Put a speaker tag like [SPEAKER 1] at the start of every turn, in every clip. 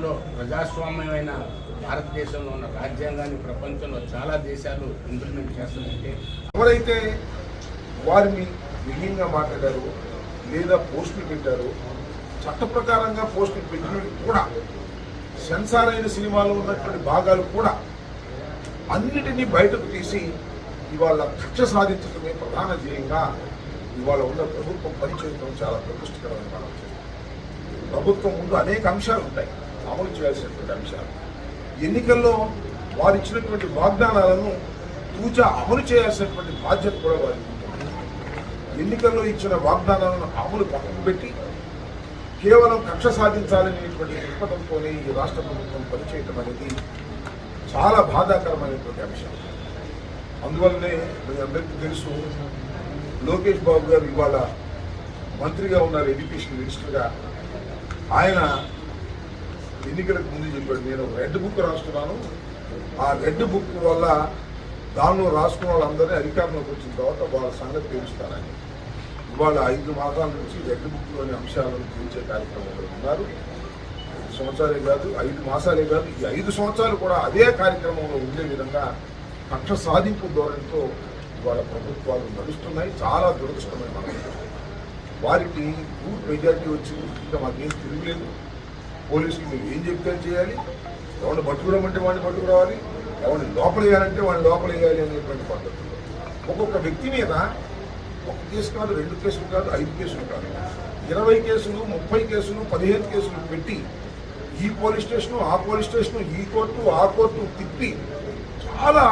[SPEAKER 1] రాజ్యాంగంలో ప్రజాస్వామ్యమైన భారతదేశంలో ఉన్న రాజ్యాంగాన్ని ప్రపంచంలో చాలా దేశాలు ఇంప్లిమెంట్ చేస్తుందంటే
[SPEAKER 2] ఎవరైతే వారిని విహీనంగా మాట్లాడారు లేదా పోస్టులు పెట్టారు చట్ట ప్రకారంగా పోస్టులు పెట్టినవి కూడా సెన్సార్ అయిన సినిమాలో ఉన్నటువంటి భాగాలు కూడా అన్నిటినీ బయటకు తీసి ఇవాళ కక్ష సాధించడమే ప్రధాన ధ్యేయంగా ఇవాళ ఉన్న ప్రభుత్వం పనిచేయడం చాలా ప్రతిష్టకరమైన ప్రభుత్వం ముందు అనేక అంశాలు ఉంటాయి. అమలు చేయాల్సినటువంటి అంశాలు ఎన్నికల్లో వారు ఇచ్చినటువంటి వాగ్దానాలను తూచా అమలు చేయాల్సినటువంటి బాధ్యత కూడా వారికి ఉంటుంది ఎన్నికల్లో ఇచ్చిన వాగ్దానాలను అమలు పక్కకు పెట్టి కేవలం కక్ష సాధించాలనేటువంటి దృక్పథంతోనే ఈ రాష్ట్ర ప్రభుత్వం పనిచేయటం అనేది చాలా బాధాకరమైనటువంటి అంశం. అందువల్లనే మీ అందరికీ తెలుసు లోకేష్ బాబు గారు ఇవాళ మంత్రిగా ఉన్నారు ఎడ్యుకేషన్ మినిస్టర్గా. ఆయన ఎన్నికలకు ముందు చెప్పాడు నేను రెడ్ బుక్ రాస్తున్నాను. ఆ రెడ్ బుక్ వల్ల దానిలో రాసుకున్న వాళ్ళందరినీ అధికారంలోకి వచ్చిన తర్వాత వాళ్ళ సంగతి తెలుస్తానని ఇవాళ ఐదు మాసాల నుంచి రెడ్ బుక్లోని అంశాలను తీర్చే కార్యక్రమంలో ఉన్నారు. ఐదు సంవత్సరాలే కాదు ఐదు మాసాలే కాదు ఈ ఐదు సంవత్సరాలు కూడా అదే కార్యక్రమంలో ఉండే విధంగా కక్ష సాధింపు ధోరణితో ఇవాళ ప్రభుత్వాలు నడుస్తున్నాయి. చాలా దురదృష్టమైన మనం వారికి పూర్తి మెజార్టీ వచ్చింది. ఇంకా మాకేం తిరగలేదు. పోలీసులు మీరు ఏం చెప్తే చేయాలి. ఎవరిని పట్టుకురామంటే వాడిని పట్టుకురావాలి. ఎవరిని లోపల వేయాలంటే వాడిని లోపల వేయాలి అనేటువంటి పద్ధతులు ఒక్కొక్క వ్యక్తి మీద ఒక కేసు కాదు రెండు కేసులు కాదు ఐదు కేసులు కాదు. ఇరవై కేసులు ముప్పై కేసులు పదిహేను కేసులు పెట్టి ఈ పోలీస్ స్టేషను ఆ పోలీస్ స్టేషను ఈ కోర్టు ఆ కోర్టు తిప్పి చాలా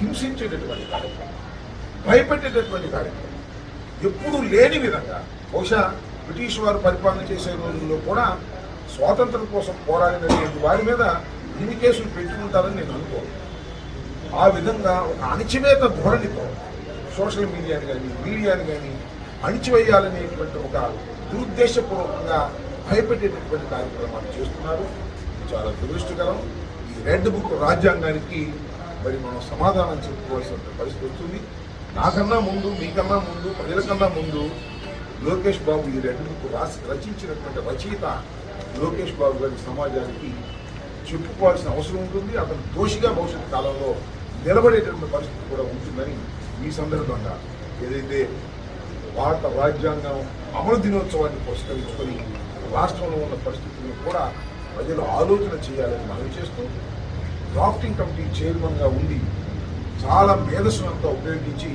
[SPEAKER 2] హింసించేటటువంటి కార్యక్రమం. భయపెట్టేటటువంటి కార్యక్రమం. ఎప్పుడూ లేని విధంగా బహుశా బ్రిటిష్ వారు పరిపాలన చేసే రోజుల్లో కూడా స్వాతంత్రం కోసం పోరాడినటువంటి వారి మీద ఇన్ని కేసులు పెట్టుకుంటారని నేను అనుకోను. ఆ విధంగా ఒక అణిచివేత ధోరణితో సోషల్ మీడియాని కానీ మీడియాని కానీ అణిచివేయాలనేటువంటి ఒక దురుద్దేశపూర్వకంగా భయపెట్టేటటువంటి కార్యక్రమాలు చేస్తున్నారు. చాలా దురదృష్టకరం. ఈ రెడ్ బుక్ రాజ్యాంగానికి మరి మనం సమాధానం చెప్పుకోవాల్సిన పరిస్థితి వస్తుంది. నాకన్నా ముందు మీకన్నా ముందు ప్రజలకన్నా ముందు లోకేష్ బాబు ఈ రెడ్ బుక్ రాసి రచించినటువంటి రచయిత లోకేష్ బాబు గారి సమాజానికి చెప్పుకోవాల్సిన అవసరం ఉంటుంది. అతను దోషిగా భవిష్యత్ కాలంలో నిలబడేటటువంటి పరిస్థితి కూడా ఉంటుందని ఈ సందర్భంగా ఏదైతే భారత రాజ్యాంగం అమలు దినోత్సవాన్ని పురస్కరించుకొని రాష్ట్రంలో ఉన్న పరిస్థితులను కూడా ప్రజలు ఆలోచన చేయాలని మనం చేస్తూ డ్రాఫ్టింగ్ కమిటీ చైర్మన్గా ఉండి చాలా మేధస్సునంతా ఉపయోగించి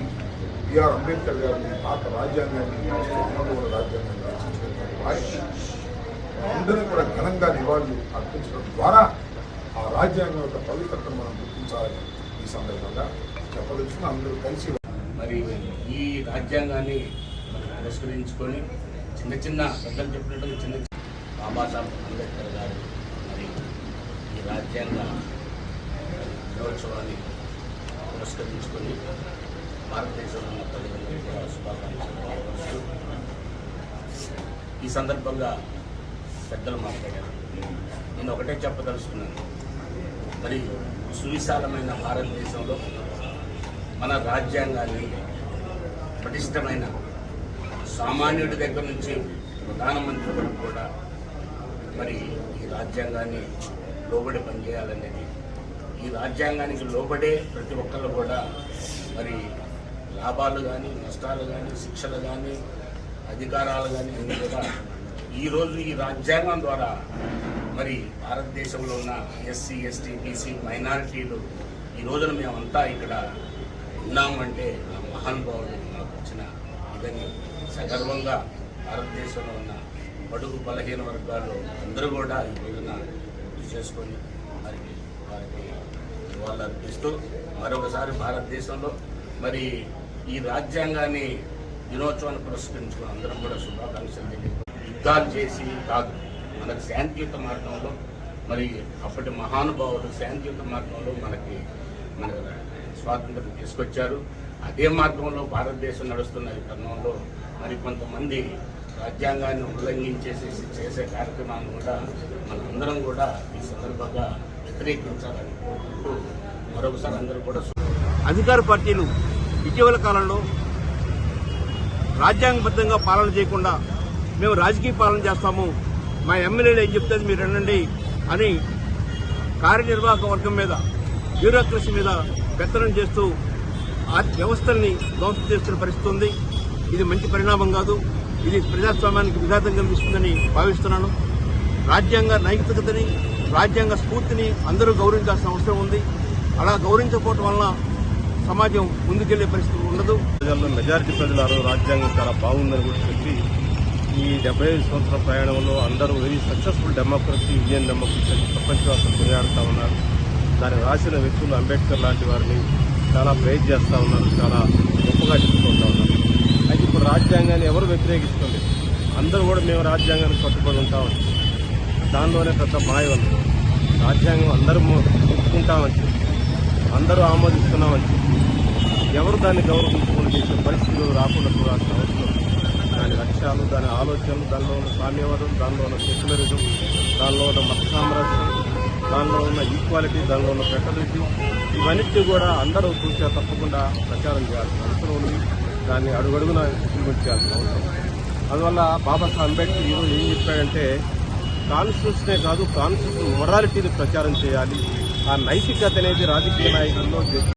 [SPEAKER 2] బిఆర్ అంబేద్కర్ గారిని పాత రాజ్యాంగాన్ని ఉన్న రాజ్యాంగాన్ని వారికి అందరూ కూడా ఘనంగా నివాళులు అర్పించడం ద్వారా ఆ రాజ్యాంగం యొక్క పవిత్రతను మనం గుర్తించాలని ఈ సందర్భంగా చెప్పదలుచుకుని అందరూ కలిసి
[SPEAKER 1] మరి ఈ రాజ్యాంగాన్ని పురస్కరించుకొని చిన్న చిన్న పెద్దలు చెప్పినట్టుగా చిన్న చిన్న బాబాసాహెబ్ అంబేద్కర్ గారు మరి ఈ రాజ్యాంగ దినోత్సవాన్ని పురస్కరించుకొని భారతదేశంలో ఉన్న ప్రజలందరికీ శుభాకాంక్షలు ఈ సందర్భంగా పెద్దలు మాట్లాడారు నేను ఒకటే చెప్పదలుచుకున్నాను. మరి సువిశాలమైన భారతదేశంలో మన రాజ్యాంగాన్ని పటిష్టమైన సామాన్యుడి దగ్గర నుంచి ప్రధానమంత్రి వరకు కూడా మరి ఈ రాజ్యాంగాన్ని లోబడి పనిచేయాలనేది ఈ రాజ్యాంగానికి లోబడే ప్రతి ఒక్కరు కూడా మరి లాభాలు కానీ నష్టాలు కానీ శిక్షలు కానీ అధికారాలు కానీ అన్నీ కూడా ఈరోజు ఈ రాజ్యాంగం ద్వారా మరి భారతదేశంలో ఉన్న ఎస్సీ ఎస్టీ బీసీ మైనారిటీలు ఈ రోజున మేమంతా ఇక్కడ ఉన్నామంటే ఆ మహానుభావులు మాకు వచ్చిన ఇదని సగర్వంగా భారతదేశంలో ఉన్న బడుగు బలహీన వర్గాలు అందరూ కూడా ఈ రోజున గుర్తు చేసుకొని మరి వారికి నివాళులు అర్పిస్తూ మరొకసారి భారతదేశంలో మరి ఈ రాజ్యాంగాన్ని దినోత్సవాన్ని పురస్కరించుకుని అందరం కూడా శుభాకాంక్షలు తెలియదు యుద్ధాలు చేసి కాదు మనకు శాంతియుత మార్గంలో మరి అప్పటి మహానుభావులు శాంతియుత మార్గంలో మనకి మన స్వాతంత్రం తీసుకొచ్చారు. అదే మార్గంలో భారతదేశం నడుస్తున్న ఈ తరుణంలో మరి కొంతమంది రాజ్యాంగాన్ని ఉల్లంఘించేసేసి చేసే కార్యక్రమాన్ని కూడా మనందరం కూడా ఈ సందర్భంగా వ్యతిరేకించాలని కోరుకుంటూ మరొకసారి అందరూ కూడా
[SPEAKER 3] అధికార పార్టీలు ఇటీవల కాలంలో రాజ్యాంగబద్ధంగా పాలన చేయకుండా మేము రాజకీయ పాలన చేస్తాము. మా ఎమ్మెల్యేలు ఏం చెప్తే మీరు వినండి అని కార్యనిర్వాహక వర్గం మీద బ్యూరోక్రసీ మీద పెత్తనం చేస్తూ ఆ వ్యవస్థల్ని ధ్వంసం చేస్తున్న పరిస్థితి ఉంది. ఇది మంచి పరిణామం కాదు. ఇది ప్రజాస్వామ్యానికి విఘాతం కలిగిస్తుందని భావిస్తున్నాను. రాజ్యాంగ నైతికతని రాజ్యాంగ స్ఫూర్తిని అందరూ గౌరవించాల్సిన అవసరం ఉంది. అలా గౌరవించకపోవటం వలన సమాజం ముందుకెళ్ళే పరిస్థితి ఉండదు.
[SPEAKER 4] ప్రజల్లో మెజారిటీ ప్రజలు రాజ్యాంగం చాలా బాగుందని కూడా చెప్పి ఈ డెబ్బై ఐదు సంవత్సరాల ప్రయాణంలో అందరూ very successful democracy Indian democracy అని ప్రపంచవ్యాప్తంగా కొనియాడుతూ ఉన్నారు. దాన్ని రాసిన వ్యక్తులు అంబేద్కర్ లాంటి వారిని చాలా ప్రేజ్ చేస్తూ ఉన్నారు చాలా గొప్పగా చెప్పుకుంటూ ఉన్నారు. అయితే ఇప్పుడు రాజ్యాంగాన్ని ఎవరు వ్యతిరేకిస్తుంది? అందరూ కూడా మేము రాజ్యాంగానికి కట్టుబడి ఉంటామని దానిలోనే పెద్ద మాయ ఉంది. రాజ్యాంగం అందరూ ఒప్పుకుంటామని అందరూ ఆమోదిస్తున్నామని ఎవరు దాన్ని గౌరవించుకుని చేసే పరిస్థితులు రాకుండా చూడాల్సిన అవసరం దాని లక్ష్యాలు దాని ఆలోచనలు దానిలో ఉన్న సామ్యవాదం దానిలో ఉన్న సెక్యులరిజం దానిలో ఉన్న మత సామ్రాజ్యం దానిలో ఉన్న ఈక్వాలిటీ దానిలో ఉన్న ఫెటలిటీ ఇవన్నిటి కూడా అందరూ చూసే తప్పకుండా ప్రచారం చేయాల్సిన అవసరం ఉంది. దాన్ని అడుగడుగున చేయాల్సిన అవసరం అందువల్ల బాబాసాహెబ్ అంబేద్కర్ ఈరోజు ఏం చెప్పాడంటే కాన్స్టిట్యూషనే కాదు కాన్స్టిట్యూషన్ మొరాలిటీని ప్రచారం చేయాలి. ఆ నైతికత అనేది రాజకీయ నాయకుల్లో